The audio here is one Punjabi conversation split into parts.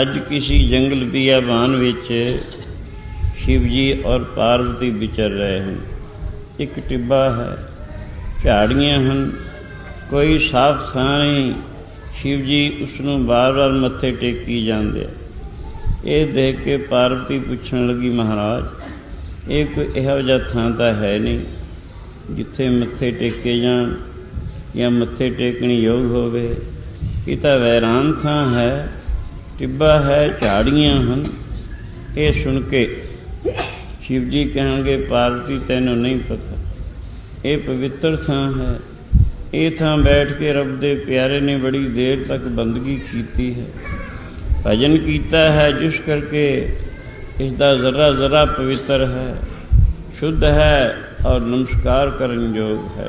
ਅੱਜ ਕਿਸੇ ਜੰਗਲ ਬਿਆਬਾਨ ਵਿੱਚ ਸ਼ਿਵਜੀ ਔਰ ਪਾਰਵਤੀ ਵਿਚਰ ਰਹੇ ਹਨ। ਇੱਕ ਟਿੱਬਾ ਹੈ। ਝਾੜੀਆਂ ਹਨ। ਕੋਈ ਸਾਫ਼ ਥਾਂ ਨਹੀਂ। ਸ਼ਿਵਜੀ ਉਸ ਨੂੰ ਬਾਰ-ਬਾਰ ਮੱਥੇ ਟੇਕੀ ਜਾਂਦੇ ਇਹ ਦੇਖ ਕੇ ਪਾਰਵਤੀ ਪੁੱਛਣ ਲੱਗੀ, ਮਹਾਰਾਜ, ਇਹ ਕੋਈ ਇਹੋ ਜਿਹਾ ਥਾਂ ਤਾਂ ਹੈ ਨਹੀਂ ਜਿੱਥੇ ਮੱਥੇ ਟੇਕੇ ਜਾਣ ਜਾਂ ਮੱਥੇ ਟੇਕਣੀ ਯੋਗ ਹੋਵੇ? ਇਹ ਤਾਂ ਵੈਰਾਨ ਥਾਂ ਹੈ। ਟਿੱਬਾ ਹੈ, ਝਾੜੀਆਂ ਹਨ। ਇਹ ਸੁਣ ਕੇ ਸ਼ਿਵ ਜੀ ਕਹਿਣਗੇ, ਪਾਰਵਤੀ, ਤੈਨੂੰ ਨਹੀਂ ਪਤਾ। ਇਹ ਪਵਿੱਤਰ ਥਾਂ ਹੈ। ਇਹ ਥਾਂ ਬੈਠ ਕੇ ਰੱਬ ਦੇ ਪਿਆਰੇ ਨੇ ਬੜੀ ਦੇਰ ਤੱਕ ਬੰਦਗੀ ਕੀਤੀ ਹੈ। ਭਜਨ ਕੀਤਾ ਹੈ ਜਿਸ ਕਰਕੇ ਇਸ ਦਾ ਜ਼ਰਾ ਜ਼ਰਾ ਪਵਿੱਤਰ ਹੈ। ਸ਼ੁੱਧ ਹੈ ਔਰ ਨਮਸਕਾਰ ਕਰਨ ਯੋਗ ਹੈ।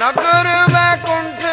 ਨਗਰ ਵੈਕੁੰਠ